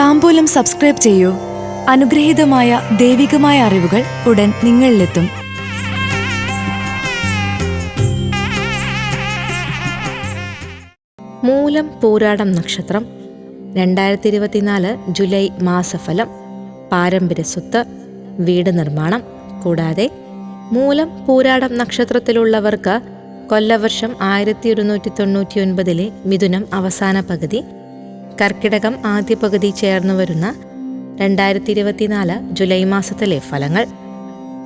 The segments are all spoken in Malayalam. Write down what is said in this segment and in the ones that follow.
താമ്പൂലം സബ്സ്ക്രൈബ് ചെയ്യൂ. അനുഗ്രഹീതമായ ദൈവികമായ അറിവുകൾ ഉടൻ നിങ്ങളിലെത്തും. മൂലം പൂരാടം നക്ഷത്രം രണ്ടായിരത്തി ഇരുപത്തിനാല് ജൂലൈ മാസഫലം പാരമ്പര്യ സ്വത്ത് വീട് നിർമ്മാണം. കൂടാതെ മൂലം പൂരാടം നക്ഷത്രത്തിലുള്ളവർക്ക് കൊല്ലവർഷം ആയിരത്തി ഒരുന്നൂറ്റി തൊണ്ണൂറ്റി ഒൻപതിലെ മിഥുനം അവസാന പകുതി കർക്കിടകം ആദ്യ പകുതി ചേർന്നു വരുന്ന രണ്ടായിരത്തി ഇരുപത്തിനാല് ജൂലൈ മാസത്തിലെ ഫലങ്ങൾ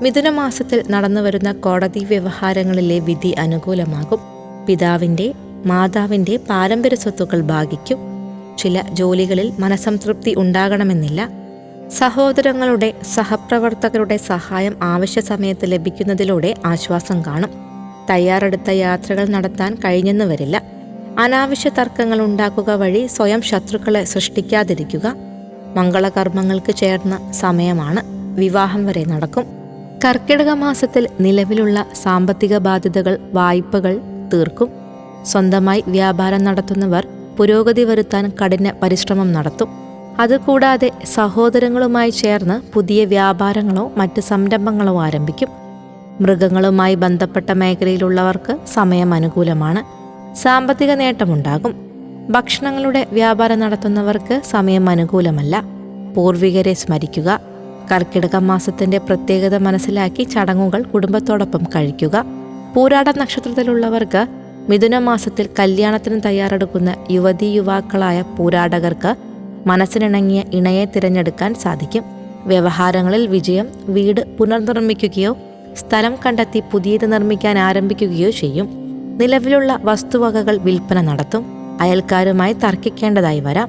മിഥുന മാസത്തിൽ നടന്നു വരുന്ന കോടതി വ്യവഹാരങ്ങളിലെ വിധി അനുകൂലമാകും. പിതാവിന്റെ മാതാവിന്റെ പാരമ്പര്യ സ്വത്തുക്കൾ ഭാഗിക്കും. ചില ജോലികളിൽ മനസംതൃപ്തി ഉണ്ടാകണമെന്നില്ല. സഹോദരങ്ങളുടെ സഹപ്രവർത്തകരുടെ സഹായം ആവശ്യ സമയത്ത് ലഭിക്കുന്നതിലൂടെ ആശ്വാസം കാണും. തയ്യാറെടുത്ത യാത്രകൾ നടത്താൻ കഴിഞ്ഞെന്ന് വരില്ല. അനാവശ്യ തർക്കങ്ങൾ ഉണ്ടാക്കുക വഴി സ്വയം ശത്രുക്കളെ സൃഷ്ടിക്കാതിരിക്കുക മംഗളകർമ്മങ്ങൾക്ക് ചേർന്ന സമയമാണ് വിവാഹം വരെ നടക്കും. കർക്കിടക മാസത്തിൽ നിലവിലുള്ള സാമ്പത്തിക ബാധ്യതകൾ വായ്പകൾ തീർക്കും. സ്വന്തമായി വ്യാപാരം നടത്തുന്നവർ പുരോഗതി വരുത്താൻ കഠിന പരിശ്രമം നടത്തും. അതുകൂടാതെ സഹോദരങ്ങളുമായി ചേർന്ന് പുതിയ വ്യാപാരങ്ങളോ മറ്റ് സംരംഭങ്ങളോ ആരംഭിക്കും. മൃഗങ്ങളുമായി ബന്ധപ്പെട്ട മേഖലയിലുള്ളവർക്ക് സമയം അനുകൂലമാണ്. സാമ്പത്തിക നേട്ടമുണ്ടാകും. ഭക്ഷണങ്ങളുടെ വ്യാപാരം നടത്തുന്നവർക്ക് സമയം അനുകൂലമല്ല. പൂർവികരെ സ്മരിക്കുക കർക്കിടക മാസത്തിന്റെ പ്രത്യേകത മനസ്സിലാക്കി ചടങ്ങുകൾ കുടുംബത്തോടൊപ്പം കഴിക്കുക. പൂരാട നക്ഷത്രത്തിലുള്ളവർക്ക് മിഥുന മാസത്തിൽ കല്യാണത്തിന് തയ്യാറെടുക്കുന്ന യുവതീ യുവാക്കളായ പൂരാടകർക്ക് മനസ്സിനിണങ്ങിയ ഇണയെ തിരഞ്ഞെടുക്കാൻ സാധിക്കും. വ്യവഹാരങ്ങളിൽ വിജയം വീട് പുനർനിർമ്മിക്കുകയോ സ്ഥലം കണ്ടെത്തി പുതിയത് നിർമ്മിക്കാൻ ആരംഭിക്കുകയോ ചെയ്യും. നിലവിലുള്ള വസ്തുവകകൾ വിൽപ്പന നടത്തും. അയൽക്കാരുമായി തർക്കിക്കേണ്ടതായി വരാം.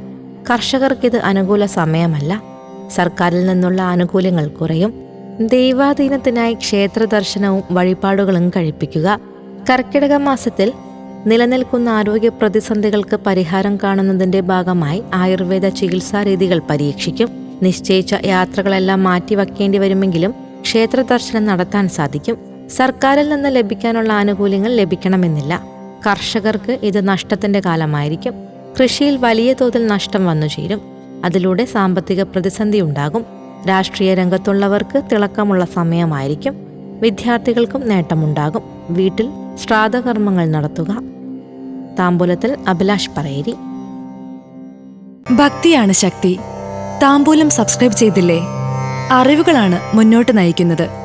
കർഷകർക്കിത് അനുകൂല സമയമല്ല. സർക്കാരിൽ നിന്നുള്ള ആനുകൂല്യങ്ങൾ കുറയും. ദൈവാധീനത്തിനായി ക്ഷേത്ര ദർശനവും വഴിപാടുകളും കഴിപ്പിക്കുക. കർക്കിടക മാസത്തിൽ നിലനിൽക്കുന്ന ആരോഗ്യ പ്രതിസന്ധികൾക്ക് പരിഹാരം കാണുന്നതിന്റെ ഭാഗമായി ആയുർവേദ ചികിത്സാ രീതികൾ പരീക്ഷിക്കും. നിശ്ചയിച്ച യാത്രകളെല്ലാം മാറ്റിവെക്കേണ്ടി വരുമെങ്കിലും ക്ഷേത്ര ദർശനം നടത്താൻ സാധിക്കും. സർക്കാരിൽ നിന്ന് ലഭിക്കാനുള്ള ആനുകൂല്യങ്ങൾ ലഭിക്കണമെന്നില്ല. കർഷകർക്ക് ഇത് നഷ്ടത്തിന്റെ കാലമായിരിക്കും. കൃഷിയിൽ വലിയ തോതിൽ നഷ്ടം വന്നു ചേരും. അതിലൂടെ സാമ്പത്തിക പ്രതിസന്ധി ഉണ്ടാകും. രാഷ്ട്രീയ രംഗത്തുള്ളവർക്ക് തിളക്കമുള്ള സമയമായിരിക്കും. വിദ്യാർത്ഥികൾക്കും നേട്ടമുണ്ടാകും. വീട്ടിൽ ശ്രാദ്ധകർമ്മങ്ങൾ നടത്തുക. താമ്പൂലത്തിൽ അഭിലാഷ് പറയേരി. ഭക്തിയാണ് ശക്തി. താമ്പൂലം സബ്സ്ക്രൈബ് ചെയ്തില്ലേ? അറിവുകളാണ് മുന്നോട്ട് നയിക്കുന്നത്.